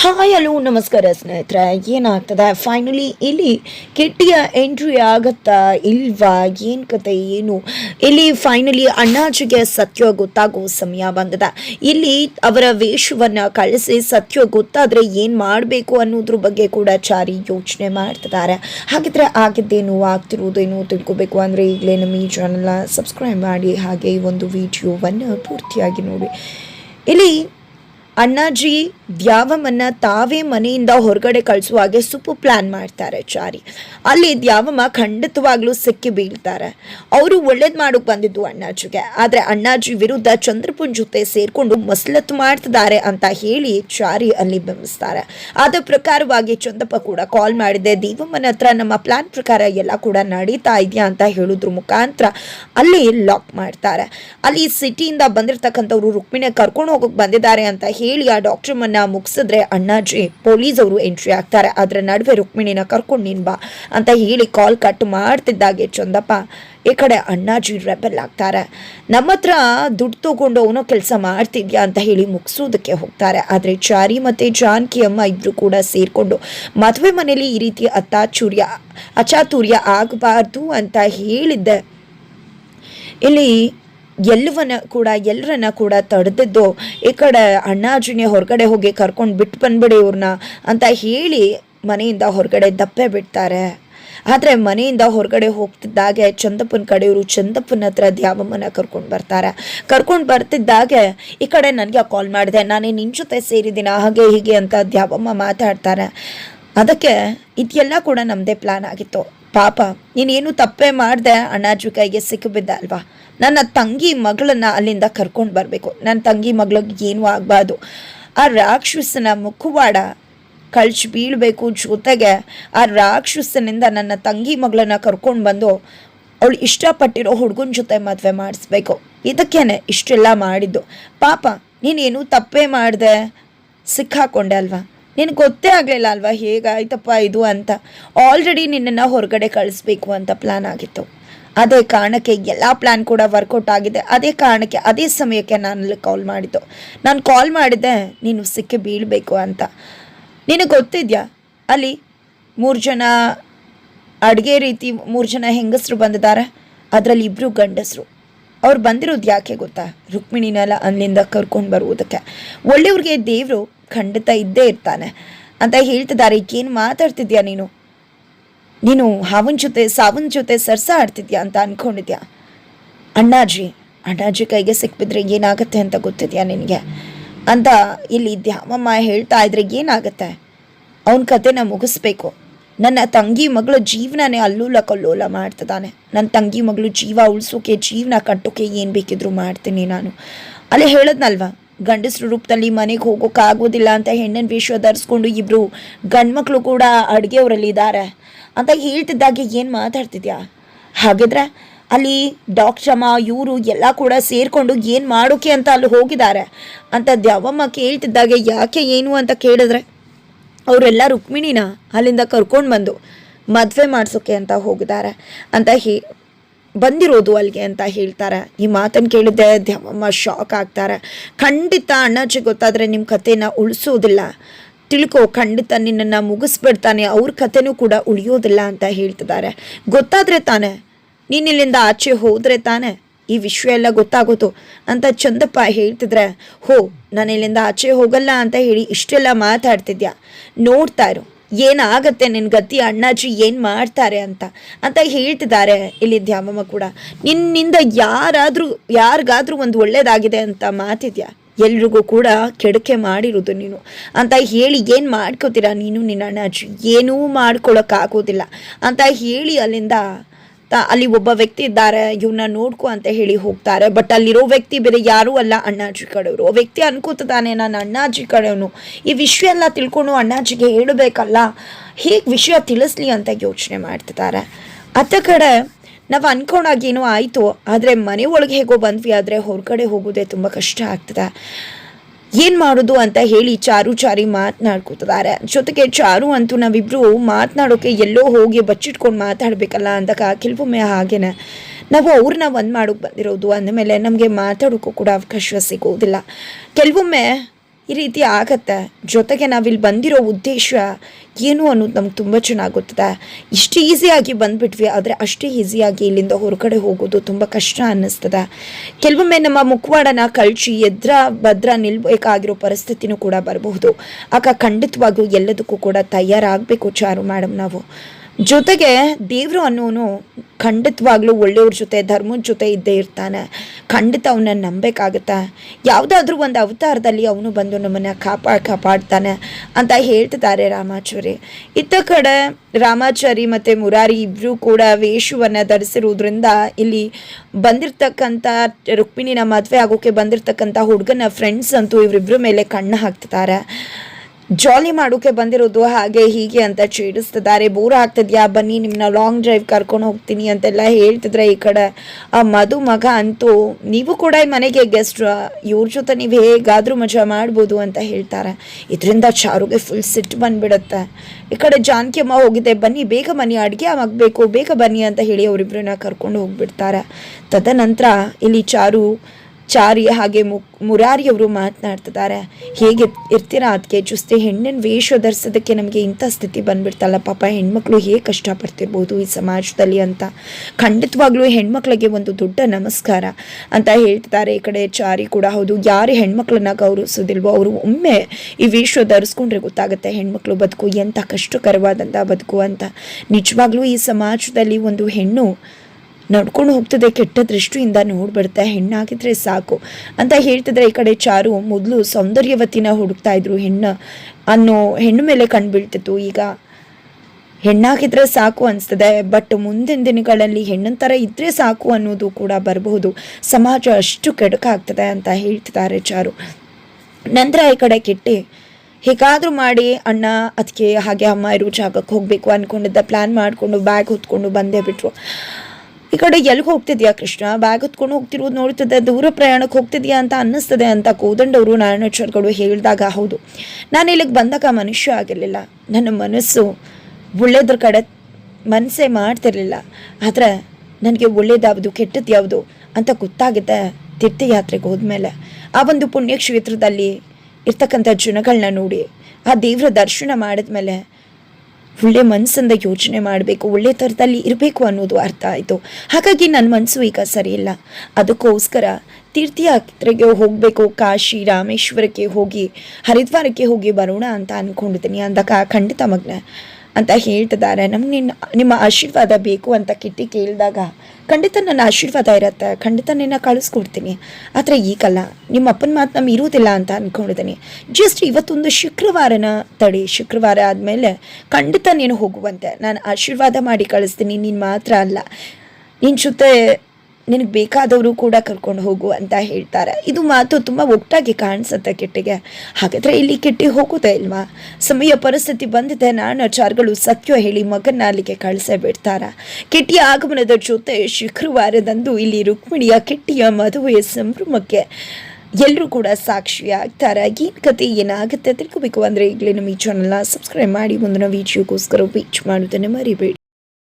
Hi, hello, ನಮಸ್ಕಾರ ಸ್ನೇಹಿತರೆ. ಏನಾಗ್ತದೆ? ಫೈನಲಿ ಇಲ್ಲಿ ಕೆಟ್ಟಿಯ ಎಂಟ್ರಿ ಆಗತ್ತಾ ಇಲ್ವಾ? ಏನು ಕತೆ, ಏನು? ಇಲ್ಲಿ ಫೈನಲಿ ಅಣ್ಣಾಜಿಗೆ ಸತ್ಯ ಗೊತ್ತಾಗೋ ಸಮಯ ಬಂದದ. ಇಲ್ಲಿ ಅವರ ವೇಷವನ್ನು ಕಳಿಸಿ ಸತ್ಯ ಗೊತ್ತಾದರೆ ಏನು ಮಾಡಬೇಕು ಅನ್ನೋದ್ರ ಬಗ್ಗೆ ಕೂಡ ಚಾರಿ ಯೋಚನೆ ಮಾಡ್ತಿದ್ದಾರೆ. ಹಾಗಿದ್ರೆ ಆಗಿದ್ದೇನು, ಆಗ್ತಿರೋದೇನು ತಿಳ್ಕೊಬೇಕು ಅಂದರೆ ಈಗಲೇ ನಮ್ಮ ಈ ಚಾನಲ್ನ ಸಬ್ಸ್ಕ್ರೈಬ್ ಮಾಡಿ, ಹಾಗೆ ಈ ಒಂದು ವಿಡಿಯೋವನ್ನು ಪೂರ್ತಿಯಾಗಿ ನೋಡಿ. ಇಲ್ಲಿ ಅಣ್ಣಾಜಿ ದ್ಯಾವಮ್ಮನ್ನ ತಾವೇ ಮನೆಯಿಂದ ಹೊರಗಡೆ ಕಳಿಸುವ ಹಾಗೆ ಸುಪ್ಪು ಪ್ಲಾನ್ ಮಾಡ್ತಾರೆ ಚಾರಿ. ಅಲ್ಲಿ ದ್ಯಾವಮ್ಮ ಖಂಡಿತವಾಗ್ಲೂ ಸಿಕ್ಕಿ ಬೀಳ್ತಾರೆ. ಅವರು ಒಳ್ಳೇದು ಮಾಡೋಕೆ ಬಂದಿದ್ದು ಅಣ್ಣಾಜಿಗೆ. ಆದರೆ ಅಣ್ಣಾಜಿ ವಿರುದ್ಧ ಚಂದ್ರಪುನ್ ಜೊತೆ ಸೇರಿಕೊಂಡು ಮಸಲತ್ತು ಮಾಡ್ತಿದ್ದಾರೆ ಅಂತ ಹೇಳಿ ಚಾರಿ ಅಲ್ಲಿ ಬಿಂಬಿಸ್ತಾರೆ. ಅದರ ಪ್ರಕಾರವಾಗಿ ಚಂದಪ್ಪ ಕೂಡ ಕಾಲ್ ಮಾಡಿದೆ ದೇವಮ್ಮನ ಹತ್ರ ನಮ್ಮ ಪ್ಲಾನ್ ಪ್ರಕಾರ ಎಲ್ಲ ಕೂಡ ನಡೀತಾ ಇದೆಯಾ? ಅಂತ ಹೇಳಿದ್ರ ಮುಖಾಂತರ ಅಲ್ಲಿ ಲಾಕ್ ಮಾಡ್ತಾರೆ. ಅಲ್ಲಿ ಸಿಟಿಯಿಂದ ಬಂದಿರತಕ್ಕಂಥವ್ರು ರುಕ್ಮಿಣಿ ಕರ್ಕೊಂಡು ಹೋಗಕ್ಕೆ ಬಂದಿದ್ದಾರೆ ಅಂತ ಹೇಳಿ ಆ ಡಾಕ್ಟ್ರಮ್ಮನ್ನ ಮುಗಿಸಿದ್ರೆ ಅಣ್ಣಾಜಿ ಪೊಲೀಸ್ ಅವರು ಎಂಟ್ರಿ ಆಗ್ತಾರೆ. ಅದರ ನಡುವೆ ರುಕ್ಮಿಣಿನ ಕರ್ಕೊಂಡು ನಿನ್ ಬಾ ಅಂತ ಹೇಳಿ ಕಾಲ್ ಕಟ್ ಮಾಡ್ತಿದ್ದಾಗೆ ಚಂದಪ್ಪ. ಈ ಕಡೆ ಅಣ್ಣಾಜಿ ರೆಬೆಲ್ ಆಗ್ತಾರೆ. ನಮ್ಮ ಹತ್ರ ದುಡ್ಡು ತಗೊಂಡು ಅವನೋ ಕೆಲಸ ಮಾಡ್ತಿದ್ಯಾ ಅಂತ ಹೇಳಿ ಮುಗಿಸೋದಕ್ಕೆ ಹೋಗ್ತಾರೆ. ಆದರೆ ಚಾರಿ ಮತ್ತು ಜಾನಕಿ ಅಮ್ಮ ಇಬ್ಬರು ಕೂಡ ಸೇರಿಕೊಂಡು ಮದುವೆ ಮನೇಲಿ ಈ ರೀತಿ ಅತ್ತಾಚುರ್ಯ, ಅಚಾತುರ್ಯ ಆಗಬಾರ್ದು ಅಂತ ಹೇಳಿದ್ದೆ. ಇಲ್ಲಿ ಎಲ್ಲವನ್ನ ಕೂಡ ಎಲ್ಲರನ್ನ ಕೂಡ ತಡೆದಿದ್ದು, ಈ ಕಡೆ ಅಣ್ಣಾಜಿನೇ ಹೊರಗಡೆ ಹೋಗಿ ಕರ್ಕೊಂಡು ಬಿಟ್ಟು ಬಂದ್ಬಿಡಿ ಇವ್ರನ್ನ ಅಂತ ಹೇಳಿ ಮನೆಯಿಂದ ಹೊರಗಡೆ ದಪ್ಪೆ ಬಿಡ್ತಾರೆ. ಆದರೆ ಮನೆಯಿಂದ ಹೊರಗಡೆ ಹೋಗ್ತಿದ್ದಾಗೆ ಚಂದಪ್ಪನ ಕಡೆಯವರು ಚಂದಪ್ಪನ ಹತ್ರ ದ್ಯಾವಮ್ಮನ ಕರ್ಕೊಂಡು ಬರ್ತಾರೆ. ಕರ್ಕೊಂಡು ಬರ್ತಿದ್ದಾಗೆ ಈ ಕಡೆ ನನಗೆ ಕಾಲ್ ಮಾಡಿದೆ, ನಾನೇ ನಿನ್ನ ಜೊತೆ ಸೇರಿದ್ದೀನಿ, ಹಾಗೆ ಹೀಗೆ ಅಂತ ದ್ಯಾವಮ್ಮ ಮಾತಾಡ್ತಾರೆ. ಅದಕ್ಕೆ ಇದೆಲ್ಲ ಕೂಡ ನಮ್ಮದೇ ಪ್ಲ್ಯಾನ್ ಆಗಿತ್ತು. ಪಾಪ, ನೀನೇನು ತಪ್ಪೇ ಮಾಡಿದೆ? ಅಣ್ಣಾಜು ಕೈಗೆ ಸಿಕ್ಕಿಬಿದ್ದ ಅಲ್ವಾ? ನನ್ನ ತಂಗಿ ಮಗಳನ್ನ ಅಲ್ಲಿಂದ ಕರ್ಕೊಂಡು ಬರಬೇಕು. ನನ್ನ ತಂಗಿ ಮಗಳಿಗೆ ಏನೂ ಆಗಬಾರ್ದು. ಆ ರಾಕ್ಷಸನ ಮುಖವಾಡ ಕಳ್ಚಿ ಬೀಳಬೇಕು ಜೊತೆಗೆ ಆ ರಾಕ್ಷಸನಿಂದ ನನ್ನ ತಂಗಿ ಮಗಳನ್ನ ಕರ್ಕೊಂಡು ಬಂದು ಅವಳು ಇಷ್ಟಪಟ್ಟಿರೋ ಹುಡುಗನ ಜೊತೆ ಮದುವೆ ಮಾಡಿಸ್ಬೇಕು. ಇದಕ್ಕೇನೆ ಇಷ್ಟೆಲ್ಲ ಮಾಡಿದ್ದು. ಪಾಪ, ನೀನೇನು ತಪ್ಪೇ ಮಾಡಿದೆ? ಸಿಕ್ಕಾಕೊಂಡೆ ಅಲ್ವಾ? ನಿನಗೆ ಗೊತ್ತೇ ಆಗಲಿಲ್ಲ ಅಲ್ವಾ ಹೇಗಾಯ್ತಪ್ಪ ಇದು ಅಂತ. ಆಲ್ರೆಡಿ ನಿನ್ನನ್ನು ಹೊರಗಡೆ ಕಳಿಸ್ಬೇಕು ಅಂತ ಪ್ಲ್ಯಾನ್ ಆಗಿತ್ತು. ಅದೇ ಕಾರಣಕ್ಕೆ ಎಲ್ಲ ಪ್ಲ್ಯಾನ್ ಕೂಡ ವರ್ಕೌಟ್ ಆಗಿದೆ. ಅದೇ ಕಾರಣಕ್ಕೆ ಅದೇ ಸಮಯಕ್ಕೆ ನಾನು ಅಲ್ಲಿ ಕಾಲ್ ಮಾಡಿದ್ದು. ನಾನು ಕಾಲ್ ಮಾಡಿದ್ದೆ, ನೀನು ಸಿಕ್ಕಿ ಬೀಳಬೇಕು ಅಂತ. ನಿನಗೆ ಗೊತ್ತಿದ್ಯಾ? ಅಲ್ಲಿ ಮೂರು ಜನ ಅಡುಗೆ ರೀತಿ, ಮೂರು ಜನ ಹೆಂಗಸರು ಬಂದಿದ್ದಾರೆ. ಅದರಲ್ಲಿ ಇಬ್ಬರು ಗಂಡಸರು. ಅವ್ರು ಬಂದಿರೋದು ಯಾಕೆ ಗೊತ್ತಾ? ರುಕ್ಮಿಣಿನೆಲ್ಲ ಅಲ್ಲಿಂದ ಕರ್ಕೊಂಡು ಬರುವುದಕ್ಕೆ. ಒಳ್ಳೆಯವ್ರಿಗೆ ದೇವರು ಖಂಡಿತ ಇದ್ದೇ ಇರ್ತಾನೆ. ಅಂತ ಹೇಳ್ತಿದ್ದಾರೆ. ಏನು ಮಾತಾಡ್ತಿದ್ಯಾ ನೀನು? ನೀನು ಹಾವನ ಜೊತೆ, ಸಾವನ ಜೊತೆ ಸರ್ಸ ಆಡ್ತಿದ್ಯಾ ಅಂತ ಅನ್ಕೊಂಡಿದ್ಯಾ? ಅಣ್ಣಾಜಿ ಅಣ್ಣಾಜಿ ಕೈಗೆ ಸಿಕ್ಬಿದ್ರೆ ಏನಾಗುತ್ತೆ ಅಂತ ಗೊತ್ತಿದ್ಯಾ ನಿನಗೆ? ಅಂತ ಇಲ್ಲಿ ದ್ಯಾಮಮ್ಮ ಹೇಳ್ತಾ ಇದ್ರೆ ಏನಾಗುತ್ತೆ? ಅವನ ಕತೆನ ಮುಗಿಸ್ಬೇಕು. ನನ್ನ ತಂಗಿ ಮಗಳ ಜೀವನನೇ ಅಲ್ಲೂಲ ಕಲ್ಲೋಲ ಮಾಡ್ತಿದ್ದಾನೆ. ನನ್ನ ತಂಗಿ ಮಗಳು ಜೀವ ಉಳಿಸೋಕೆ, ಜೀವನ ಕಟ್ಟೋಕೆ ಏನು ಬೇಕಿದ್ರು ಮಾಡ್ತೀನಿ ನಾನು. ಅಲ್ಲಿ ಹೇಳದ್ನಲ್ವಾ? ಗಂಡಸ್ರ ರೂಪದಲ್ಲಿ ಮನೆಗೆ ಹೋಗೋಕ್ಕಾಗೋದಿಲ್ಲ ಅಂತ ಹೆಣ್ಣಿನ ವೇಷ ಧರಿಸ್ಕೊಂಡು ಇಬ್ಬರು ಗಂಡ್ಮಕ್ಳು ಕೂಡ ಅಡುಗೆಯವರಲ್ಲಿ ಇದ್ದಾರೆ ಅಂತ ಹೇಳ್ತಿದ್ದಾಗೆ ಏನು ಮಾತಾಡ್ತಿದ್ಯಾ? ಹಾಗಿದ್ರೆ ಅಲ್ಲಿ ಡಾಕ್ಟ್ರಮ್ಮ ಇವರು ಎಲ್ಲ ಕೂಡ ಸೇರಿಕೊಂಡು ಏನು ಮಾಡೋಕೆ ಅಂತ ಅಲ್ಲಿ ಹೋಗಿದ್ದಾರೆ ಅಂತ ದ್ಯಾವಮ್ಮ ಕೇಳ್ತಿದ್ದಾಗೆ, ಯಾಕೆ ಏನು ಅಂತ ಕೇಳಿದ್ರೆ ಅವರೆಲ್ಲ ರುಕ್ಮಿಣಿನ ಅಲ್ಲಿಂದ ಕರ್ಕೊಂಡು ಬಂದು ಮದುವೆ ಮಾಡಿಸೋಕೆ ಅಂತ ಹೋಗಿದ್ದಾರೆ ಅಂತ ಹೇ ಬಂದಿರೋದು ಅಲ್ಲಿಗೆ ಅಂತ ಹೇಳ್ತಾರೆ. ಈ ಮಾತನ್ನು ಕೇಳಿದ್ದೆ ದ್ಯಾವಮ್ಮ ಶಾಕ್ ಆಗ್ತಾರೆ. ಖಂಡಿತ ಅಣ್ಣಾಜಿ ಗೊತ್ತಾದರೆ ನಿಮ್ಮ ಕಥೆನ ಉಳಿಸೋದಿಲ್ಲ. ತಿಳ್ಕೊ, ಖಂಡಿತ ನಿನ್ನನ್ನು ಮುಗಿಸ್ಬಿಡ್ತಾನೆ. ಅವ್ರ ಕಥೆನೂ ಕೂಡ ಉಳಿಯೋದಿಲ್ಲ ಅಂತ ಹೇಳ್ತಿದ್ದಾರೆ. ಗೊತ್ತಾದರೆ ತಾನೆ, ನೀನಿಲ್ಲಿಂದ ಆಚೆ ಹೋದರೆ ತಾನೆ ಈ ವಿಷಯ ಎಲ್ಲ ಗೊತ್ತಾಗೋದು ಅಂತ ಚಂದಪ್ಪ ಹೇಳ್ತಿದ್ರೆ, ಹೋ ನಾನು ಇಲ್ಲಿಂದ ಆಚೆ ಹೋಗಲ್ಲ ಅಂತ ಹೇಳಿ ಇಷ್ಟೆಲ್ಲ ಮಾತಾಡ್ತಿದ್ಯಾ? ನೋಡ್ತಾ ಇರು. ಏನಾಗತ್ತೆ ನಿನ್ನ ಗತಿ ಅಣ್ಣಾಜಿ ಏನು ಮಾಡ್ತಾರೆ ಅಂತ ಅಂತ ಹೇಳ್ತಿದ್ದಾರೆ ಇಲ್ಲಿ ದ್ಯಾಮಮ್ಮ ಕೂಡ. ನಿನ್ನಿಂದ ಯಾರಾದರೂ, ಯಾರಿಗಾದ್ರೂ ಒಂದು ಒಳ್ಳೇದಾಗಿದೆ ಅಂತ ಮಾತಿದ್ಯಾ? ಎಲ್ರಿಗೂ ಕೂಡ ಕೆಡಕೆ ಮಾಡಿರೋದು ನೀನು. ಅಂತ ಹೇಳಿ ಏನು ಮಾಡ್ಕೋತೀರಾ ನೀನು ನಿನ್ನ ಅಣ್ಣಾಜಿ? ಏನೂ ಮಾಡ್ಕೊಳಕ್ಕಾಗೋದಿಲ್ಲ. ಅಂತ ಹೇಳಿ ಅಲ್ಲಿಂದ ಅಲ್ಲಿ ಒಬ್ಬ ವ್ಯಕ್ತಿ ಇದ್ದಾರೆ ಇವನ್ನ ನೋಡ್ಕೊ ಅಂತ ಹೇಳಿ ಹೋಗ್ತಾರೆ. ಬಟ್ ಅಲ್ಲಿರೋ ವ್ಯಕ್ತಿ ಬೇರೆ ಯಾರೂ ಅಲ್ಲ ಅಣ್ಣಾಜಿ ಕಡೆಯವರು. ಆ ವ್ಯಕ್ತಿ ಅನ್ಕೋತಾನೆ ನಾನು ಅಣ್ಣಾಜಿ ಕಡೆಯವನು. ಈ ವಿಷಯ ಎಲ್ಲ ತಿಳ್ಕೊಂಡು ಅಣ್ಣಾಜಿಗೆ ಹೇಳಬೇಕಲ್ಲ? ಹೇಗೆ ವಿಷಯ ತಿಳಿಸ್ಲಿ ಅಂತ ಯೋಚನೆ ಮಾಡ್ತಿದ್ದಾರೆ. ಅತ್ತ ಕಡೆ, ನಾವು ಅನ್ಕೊಂಡಾಗ ಏನೋ ಆಯಿತು. ಆದರೆ ಮನೆ ಒಳಗೆ ಹೇಗೋ ಬಂದ್ವಿ. ಆದರೆ ಹೊರಗಡೆ ಹೋಗೋದೇ ತುಂಬ ಕಷ್ಟ ಆಗ್ತದೆ. ಏನು ಮಾಡೋದು ಅಂತ ಹೇಳಿ ಚಾರು ಚಾರಿ ಮಾತನಾಡ್ಕೋತಿದ್ದಾರೆ. ಜೊತೆಗೆ ಚಾರು ಅಂತೂ ನಾವಿಬ್ರು ಮಾತನಾಡೋಕೆ ಎಲ್ಲೋ ಹೋಗಿ ಬಚ್ಚಿಟ್ಕೊಂಡು ಮಾತಾಡಬೇಕಲ್ಲ ಅಂದಾಗ ಕೆಲವೊಮ್ಮೆ ಹಾಗೇನೆ. ನಾವು ಅವ್ರನ್ನ ಒಂದು ಮಾಡೋಕೆ ಬಂದಿರೋದು ಅಂದಮೇಲೆ ನಮಗೆ ಮಾತಾಡೋಕ್ಕೂ ಕೂಡ ಅವಕಾಶ ಸಿಗೋದಿಲ್ಲ. ಕೆಲವೊಮ್ಮೆ ಈ ರೀತಿ ಆಗತ್ತೆ. ಜೊತೆಗೆ ನಾವಿಲ್ಲಿ ಬಂದಿರೋ ಉದ್ದೇಶ ಏನು ಅನ್ನೋದು ನಮ್ಗೆ ತುಂಬ ಚೆನ್ನಾಗಿ ಗೊತ್ತದೆ ಇಷ್ಟು ಈಸಿಯಾಗಿ ಬಂದುಬಿಟ್ವಿ, ಆದರೆ ಅಷ್ಟೇ ಈಸಿಯಾಗಿ ಇಲ್ಲಿಂದ ಹೊರಗಡೆ ಹೋಗೋದು ತುಂಬ ಕಷ್ಟ ಅನ್ನಿಸ್ತದೆ. ಕೆಲವೊಮ್ಮೆ ನಮ್ಮ ಮುಖವಾಡನ ಕಳಚಿ ಎದ್ರ ಭದ್ರ ನಿಲ್ಬೇಕಾಗಿರೋ ಪರಿಸ್ಥಿತಿನೂ ಕೂಡ ಬರಬಹುದು. ಆಗ ಖಂಡಿತವಾಗೂ ಎಲ್ಲದಕ್ಕೂ ಕೂಡ ತಯಾರಾಗಬೇಕು ಚಾರು ಮೇಡಮ್ ನಾವು. ಜೊತೆಗೆ ದೇವರು ಅನ್ನೋನು ಖಂಡಿತವಾಗ್ಲೂ ಒಳ್ಳೆಯವ್ರ ಜೊತೆ, ಧರ್ಮದ ಜೊತೆ ಇದ್ದೇ ಇರ್ತಾನೆ. ಖಂಡಿತ ಅವನನ್ನು ನಂಬೇಕಾಗತ್ತೆ ಯಾವುದಾದ್ರೂ ಒಂದು ಅವತಾರದಲ್ಲಿ ಅವನು ಬಂದು ನಮ್ಮನ್ನು ಕಾಪಾ, ಕಾಪಾಡ್ತಾನೆ ಅಂತ ಹೇಳ್ತಿದ್ದಾರೆ ರಾಮಾಚಾರಿ. ಇತ್ತ ಕಡೆ ರಾಮಾಚಾರಿ ಮತ್ತು ಮುರಾರಿ ಇಬ್ಬರೂ ಕೂಡ ವೇಷವನ್ನು ಧರಿಸಿರುವುದರಿಂದ ಇಲ್ಲಿ ಬಂದಿರತಕ್ಕಂಥ ರುಕ್ಮಿಣಿನ ಮದುವೆ ಆಗೋಕ್ಕೆ ಬಂದಿರತಕ್ಕಂಥ ಹುಡುಗನ ಫ್ರೆಂಡ್ಸ್ ಅಂತೂ ಇವರಿಬ್ಬರ ಮೇಲೆ ಕಣ್ಣು ಹಾಕ್ತಿದ್ದಾರೆ. ಜಾಲಿ ಮಾಡೋಕೆ ಬಂದಿರೋದು ಹಾಗೆ ಹೀಗೆ ಅಂತ ಚೀಡಿಸ್ತಿದ್ದಾರೆ ಬೋರ್ ಆಗ್ತಿದ್ಯಾ? ಬನ್ನಿ ನಿಮ್ಮನ್ನ ಲಾಂಗ್ ಡ್ರೈವ್ ಕರ್ಕೊಂಡು ಹೋಗ್ತೀನಿ ಅಂತೆಲ್ಲ ಹೇಳ್ತಿದ್ರೆ ಈ ಕಡೆ ಆ ಮಧು ಮಗ ಅಂತೂ ನೀವು ಕೂಡ ಈ ಮನೆಗೆ ಗೆಸ್ಟ್ ಇವ್ರ ಜೊತೆ ನೀವು ಹೇಗಾದರೂ ಮಜಾ ಮಾಡ್ಬೋದು ಅಂತ ಹೇಳ್ತಾರೆ. ಇದರಿಂದ ಚಾರುಗೆ ಫುಲ್ ಸಿಟ್ಟು ಬಂದ್ಬಿಡುತ್ತೆ. ಈ ಕಡೆ ಜಾನಕಿ ಅಮ್ಮ ಹೋಗಿದೆ. ಬನ್ನಿ, ಬೇಗ ಮನೆ ಅಡುಗೆ ಆಗಬೇಕು. ಬೇಗ ಬನ್ನಿ ಅಂತ ಹೇಳಿ ಅವರಿಬ್ಬರನ್ನ ಕರ್ಕೊಂಡು ಹೋಗ್ಬಿಡ್ತಾರೆ. ತದನಂತರ ಇಲ್ಲಿ ಚಾರು ಚಾರಿ ಹಾಗೆ ಮುರಾರಿ ಮುರಾರಿಯವರು ಮಾತನಾಡ್ತಿದ್ದಾರೆ. ಹೇಗೆ ಇರ್ತೀರಾ ಅದಕ್ಕೆ ಚುಸ್ತಿ ಹೆಣ್ಣಿನ ವೇಷ ಧರಿಸೋದಕ್ಕೆ ನಮಗೆ ಇಂಥ ಸ್ಥಿತಿ ಬಂದ್ಬಿಡ್ತಲ್ಲ ಪಾಪ. ಹೆಣ್ಮಕ್ಳು ಹೇಗೆ ಕಷ್ಟಪಡ್ತಿರ್ಬೋದು ಈ ಸಮಾಜದಲ್ಲಿ ಅಂತ. ಖಂಡಿತವಾಗ್ಲೂ ಹೆಣ್ಮಕ್ಳಿಗೆ ಒಂದು ದೊಡ್ಡ ನಮಸ್ಕಾರ ಅಂತ ಹೇಳ್ತಿದ್ದಾರೆ ಈ ಕಡೆ ಚಾರಿ ಕೂಡ. ಹೌದು, ಯಾರು ಹೆಣ್ಮಕ್ಳನ್ನ ಗೌರವಿಸೋದಿಲ್ವೋ ಅವರು ಒಮ್ಮೆ ಈ ವೇಷ ಧರಿಸ್ಕೊಂಡ್ರೆ ಗೊತ್ತಾಗುತ್ತೆ ಹೆಣ್ಮಕ್ಳು ಬದುಕು ಎಂಥ ಕಷ್ಟಕರವಾದಂಥ ಬದುಕು ಅಂತ. ನಿಜವಾಗ್ಲೂ ಈ ಸಮಾಜದಲ್ಲಿ ಒಂದು ಹೆಣ್ಣು ನಡ್ಕೊಂಡು ಹೋಗ್ತದೆ, ಕೆಟ್ಟ ದೃಷ್ಟಿಯಿಂದ ನೋಡ್ಬಿಡ್ತಾ ಹೆಣ್ಣಾಗಿದ್ರೆ ಸಾಕು ಅಂತ ಹೇಳ್ತಿದ್ರೆ ಈ ಕಡೆ ಚಾರು ಮೊದಲು ಸೌಂದರ್ಯವತಿನ ಹುಡುಕ್ತಾ ಇದ್ರು ಹೆಣ್ಣು ಅನ್ನೋ ಹೆಣ್ಣು ಮೇಲೆ ಕಂಡುಬೀಳ್ತಿತ್ತು ಈಗ ಹೆಣ್ಣಾಗಿದ್ರೆ ಸಾಕು ಅನಿಸ್ತದೆ, ಬಟ್ ಮುಂದಿನ ದಿನಗಳಲ್ಲಿ ಹೆಣ್ಣಿನ ಥರ ಇದ್ದರೆ ಸಾಕು ಅನ್ನೋದು ಕೂಡ ಬರಬಹುದು. ಸಮಾಜ ಅಷ್ಟು ಕೆಡಕಾಗ್ತದೆ ಅಂತ ಹೇಳ್ತಿದ್ದಾರೆ ಚಾರು. ನಂತರ ಈ ಕಡೆ ಕೆಟ್ಟಿ, ಹೇಗಾದರೂ ಮಾಡಿ ಅಣ್ಣ ಅದಕ್ಕೆ ಹಾಗೆ ಅಮ್ಮ ಇರೋ ಜಾಗಕ್ಕೆ ಹೋಗಬೇಕು ಅಂದ್ಕೊಂಡಿದ್ದ ಪ್ಲ್ಯಾನ್ ಮಾಡಿಕೊಂಡು ಬ್ಯಾಗ್ ಹೊತ್ಕೊಂಡು ಬಂದೇ ಬಿಟ್ರು. ಈ ಕಡೆ ಎಲ್ಲಿಗೆ ಹೋಗ್ತಿದ್ಯಾ ಕೃಷ್ಣ? ಬ್ಯಾಗ್ ಹೊತ್ಕೊಂಡು ಹೋಗ್ತಿರೋದು ನೋಡ್ತಿದ್ದೆ, ದೂರ ಪ್ರಯಾಣಕ್ಕೆ ಹೋಗ್ತಿದ್ಯಾ ಅಂತ ಅನ್ನಿಸ್ತದೆ ಅಂತ ಕೋದಂಡವರು ನಾರಾಯಣಾಚಾರ್ಯಗಳು ಹೇಳಿದಾಗ ಹೌದು. ನಾನು ಇಲ್ಲಿಗೆ ಬಂದಾಗ ಮನುಷ್ಯ ಆಗಿರಲಿಲ್ಲ. ನನ್ನ ಮನಸ್ಸು ಒಳ್ಳೇದ್ರ ಕಡೆ ಮನಸ್ಸೇ ಮಾಡ್ತಿರಲಿಲ್ಲ. ಆದರೆ ನನಗೆ ಒಳ್ಳೇದ್ಯಾವುದು ಕೆಟ್ಟದ್ದು ಯಾವುದು ಅಂತ ಗೊತ್ತಾಗಿದೆ ತೀರ್ಥಯಾತ್ರೆಗೆ ಹೋದ್ಮೇಲೆ. ಆ ಒಂದು ಪುಣ್ಯಕ್ಷೇತ್ರದಲ್ಲಿ ಇರ್ತಕ್ಕಂಥ ಜನಗಳನ್ನ ನೋಡಿ, ಆ ದೇವರ ದರ್ಶನ ಮಾಡಿದ್ಮೇಲೆ ಒಳ್ಳೆ ಮನಸ್ಸಿಂದ ಯೋಚನೆ ಮಾಡಬೇಕು, ಒಳ್ಳೆ ಥರದಲ್ಲಿ ಇರಬೇಕು ಅನ್ನೋದು ಅರ್ಥ ಆಯಿತು. ಹಾಗಾಗಿ ನನ್ನ ಮನಸ್ಸು ಈಗ ಸರಿಯಿಲ್ಲ. ಅದಕ್ಕೋಸ್ಕರ ತೀರ್ಥಯಾತ್ರೆಗೆ ಹೋಗಬೇಕು, ಕಾಶಿ ರಾಮೇಶ್ವರಕ್ಕೆ ಹೋಗಿ, ಹರಿದ್ವಾರಕ್ಕೆ ಹೋಗಿ ಬರೋಣ ಅಂತ ಅಂದ್ಕೊಂಡಿದ್ದೀನಿ ಅಂದಾಗ, ಖಂಡಿತ ಮಗ್ನೆ. ಅಂತ ಹೇಳ್ತಿದ್ದಾರೆ. ನಮ್ಗೆ ನಿನ್ನ, ನಿಮ್ಮ ಆಶೀರ್ವಾದ ಬೇಕು ಅಂತ ಕಿಟ್ಟಿ ಕೇಳಿದಾಗ, ಖಂಡಿತ ನನ್ನ ಆಶೀರ್ವಾದ ಇರುತ್ತೆ. ಖಂಡಿತ ನಿನ್ನ ಕಳಿಸ್ಕೊಡ್ತೀನಿ. ಆದರೆ ಈಗಲ್ಲ, ನಿಮ್ಮ ಅಪ್ಪನ ಮಾತು ನಮ್ಗೆ ಇರುವುದಿಲ್ಲ ಅಂತ ಅಂದ್ಕೊಂಡಿದ್ದೀನಿ ಜಸ್ಟ್ ಇವತ್ತೊಂದು ಶುಕ್ರವಾರನ ತಡಿ. ಶುಕ್ರವಾರ ಆದಮೇಲೆ ಖಂಡಿತ ನೀನು ಹೋಗುವಂತೆ. ನಾನು ಆಶೀರ್ವಾದ ಮಾಡಿ ಕಳಿಸ್ತೀನಿ. ನೀನು ಮಾತ್ರ ಅಲ್ಲ. ನಿನ್ನ ಜೊತೆ ನಿನಗೆ ಬೇಕಾದವರು ಕೂಡ ಕರ್ಕೊಂಡು ಹೋಗು ಅಂತ ಹೇಳ್ತಾರೆ. ಇದು ಮಾತು ತುಂಬ ಒಟ್ಟಾಗಿ ಕಾಣಿಸುತ್ತೆ ಕೆಟ್ಟಿಗೆ. ಹಾಗಾದರೆ ಇಲ್ಲಿ ಕೆಟ್ಟಿ ಹೋಗೋದೇ ಇಲ್ವಾ? ಸಮಯ ಪರಿಸ್ಥಿತಿ ಬಂದಿದೆ ನಾನಾಚಾರಗಳು ಸತ್ಯ ಹೇಳಿ ಮಗನ ಅಲ್ಲಿಗೆ ಕಳಿಸೇ ಬಿಡ್ತಾರ? ಕೆಟ್ಟಿಯ ಆಗಮನದ ಜೊತೆ ಶುಕ್ರವಾರದಂದು ಇಲ್ಲಿ ರುಕ್ಮಿಣಿಯ ಕೆಟ್ಟಿಯ ಮದುವೆಯ ಸಂಭ್ರಮಕ್ಕೆ ಎಲ್ಲರೂ ಕೂಡ ಸಾಕ್ಷಿ ಆಗ್ತಾರೆ ಏನು ಕತೆ ಏನಾಗುತ್ತೆ ತಿಳ್ಕೋಬೇಕು ಅಂದರೆ ಈಗಲೇ ನಮ್ಮ ಈ ಚಾನಲ್ನ ಸಬ್ಸ್ಕ್ರೈಬ್ ಮಾಡಿ, ಮುಂದಿನ ವೀಡಿಯೋಗೋಸ್ಕರ ವೀಚ್ ಮಾಡೋದನ್ನು ಮರಿಬೇಡಿ.